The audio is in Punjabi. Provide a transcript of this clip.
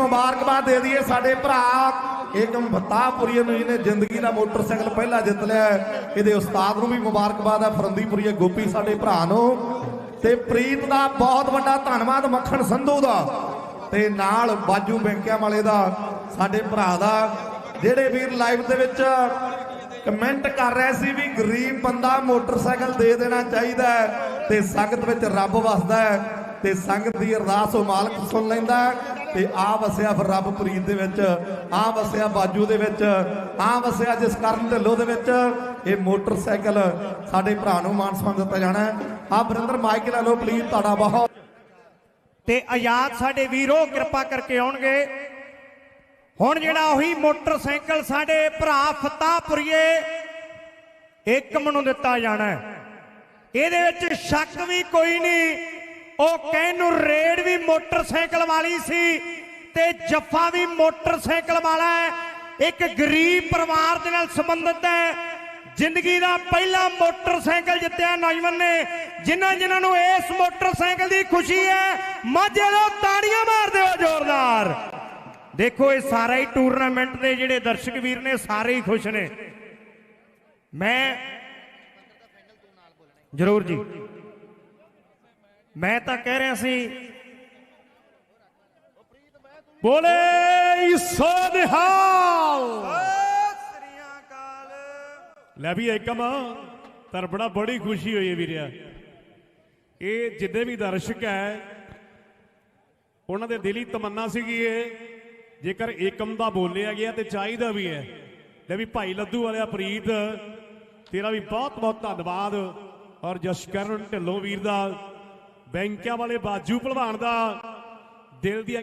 ਮੁਬਾਰਕਬਾਦ ਦੇ ਦਈਏ ਸਾਡੇ ਭਰਾ ਏਕਮ ਭੱਤਾਪੁਰੀਏ ਨੂੰ ਜਿਹਨੇ ਜ਼ਿੰਦਗੀ ਦਾ ਮੋਟਰਸਾਈਕਲ ਪਹਿਲਾਂ ਜਿੱਤ ਲਿਆ ਇਹਦੇ ਉਸਤਾਦ ਨੂੰ ਵੀ ਮੁਬਾਰਕਬਾਦ ਹੈ, ਫਰੰਦੀਪੁਰੀਏ ਗੋਪੀ ਸਾਡੇ ਭਰਾ ਨੂੰ। ਤੇ ਪ੍ਰੀਤ ਦਾ ਬਹੁਤ ਵੱਡਾ ਧੰਨਵਾਦ ਮੱਖਣ ਸੰਧੂ ਦਾ। ਤੇ ਨਾਲ ਬਾਜੂ ਬੈਂਕਿਆਂ ਵਾਲੇ ਦਾ, ਸਾਡੇ ਭਰਾ ਦਾ। ਜਿਹੜੇ ਵੀਰ ਲਾਈਵ ਦੇ ਵਿੱਚ ਕਮੈਂਟ ਕਰ ਰਹੇ ਸੀ ਵੀ ਗਰੀਬ ਬੰਦਾ ਮੋਟਰਸਾਈਕਲ ਦੇ ਦੇਣਾ ਚਾਹੀਦਾ ਤੇ ਸੰਗਤ ਵਿੱਚ ਰੱਬ ਵਸਦਾ ਹੈ ਤੇ ਸੰਗਤ ਦੀ ਅਰਦਾਸ ਉਹ ਮਾਲਕ ਸੁਣ ਲੈਂਦਾ ਹੈ। ਤੇ ਆ ਵਸਿਆ ਫਿਰ ਰੱਬ ਪ੍ਰੀਤ ਦੇ ਵਿੱਚ, ਆ ਵਸਿਆ ਬਾਜੂ ਦੇ ਵਿੱਚ, ਆ ਵਸਿਆ ਜਿਸ ਕਰਨ ਢਿੱਲੋਂ ਦੇ ਵਿੱਚ। ਇਹ ਮੋਟਰਸਾਈਕਲ ਸਾਡੇ ਭਰਾ ਨੂੰ ਮਾਨ ਸਨਮਾਨ ਦਿੱਤਾ ਜਾਣਾ ਹੈ। ਆ ਬਰਿੰਦਰ ਮਾਈਕ ਲੈ ਲਓ ਪਲੀਜ਼ ਤੁਹਾਡਾ ਬਹੁਤ। ਤੇ ਆਜ਼ਾਦ ਸਾਡੇ ਵੀਰੋ, ਕਿਰਪਾ ਕਰਕੇ ਆਉਣਗੇ। ਹੁਣ ਜਿਹੜਾ ਉਹੀ ਮੋਟਰਸਾਈਕਲ ਸਾਡੇ ਭਰਾ ਫਤਾਪੁਰੀਏ ਏਕਮ ਨੂੰ ਦਿੱਤਾ ਜਾਣਾ ਇਹਦੇ ਵਿੱਚ ਸ਼ੱਕ ਵੀ ਕੋਈ ਨਹੀਂ। ਉਹ ਕਹਿਣ ਨੂੰ ਰੇਡ ਵੀ ਮੋਟਰਸਾਈਕਲ ਵਾਲੀ ਸੀ ਤੇ ਜੱਫਾ ਵੀ ਮੋਟਰਸਾਈਕਲ ਵਾਲਾ ਹੈ। ਇੱਕ ਗਰੀਬ ਪਰਿਵਾਰ ਦੇ ਨਾਲ ਸੰਬੰਧਿਤ ਹੈ। ਜ਼ਿੰਦਗੀ ਦਾ ਪਹਿਲਾ ਮੋਟਰਸਾਈਕਲ ਜਿੱਤਿਆ ਨੌਜਵਾਨ ਨੇ, ਜਿਨ੍ਹਾਂ ਜਿਨ੍ਹਾਂ ਨੂੰ ਇਸ ਮੋਟਰਸਾਈਕਲ ਦੀ ਖੁਸ਼ੀ ਹੈ, ਮਾਝੇ ਲੋ ਤਾੜੀਆਂ ਮਾਰ ਦਿਓ ਜ਼ੋਰਦਾਰ। ਦੇਖੋ, ਇਹ ਸਾਰਾ ਹੀ ਟੂਰਨਾਮੈਂਟ ਦੇ ਜਿਹੜੇ ਦਰਸ਼ਕ ਵੀਰ ਨੇ, ਸਾਰੇ ਹੀ ਖੁਸ਼ ਨੇ। ਮੈਂ ਜਰੂਰ ਜੀ। ਮੈਂ ਤਾਂ ਕਹਿ ਰਿਹਾ ਸੀ, ਬੋਲੇ ਸੋਨਿਹਾਲ ਲੈ ਵੀ ਏਕਮ ਤਰ ਬੜਾ ਬੜੀ ਖੁਸ਼ੀ ਹੋਈ ਵੀਰਿਆ ਇਹ ਜਿੱਦੇ ਵੀ ਦਰਸ਼ਕ ਹੈ, ਉਹਨਾਂ ਦੇ ਦਿਲੀ ਤਮੰਨਾ ਸੀਗੀ ਇਹ ਜੇਕਰ ਏਕਮ ਦਾ ਬੋਲਿਆ ਗਿਆ ਤੇ ਚਾਹੀਦਾ ਵੀ ਹੈ। ਲੈ ਵੀ ਭਾਈ ਲੱਦੂ ਵਾਲਿਆ ਪ੍ਰੀਤ, ਤੇਰਾ ਵੀ ਬਹੁਤ ਬਹੁਤ ਧੰਨਵਾਦ। ਔਰ ਜਸ਼ਕਰਨ ਢਿੱਲੋਂ ਵੀਰ ਦਾ ਬੈਂਕਿਆਂ ਵਾਲੇ ਬਾਜੂ ਭਲਵਾਨ ਦਾ ਦਿਲ ਦੀਆਂ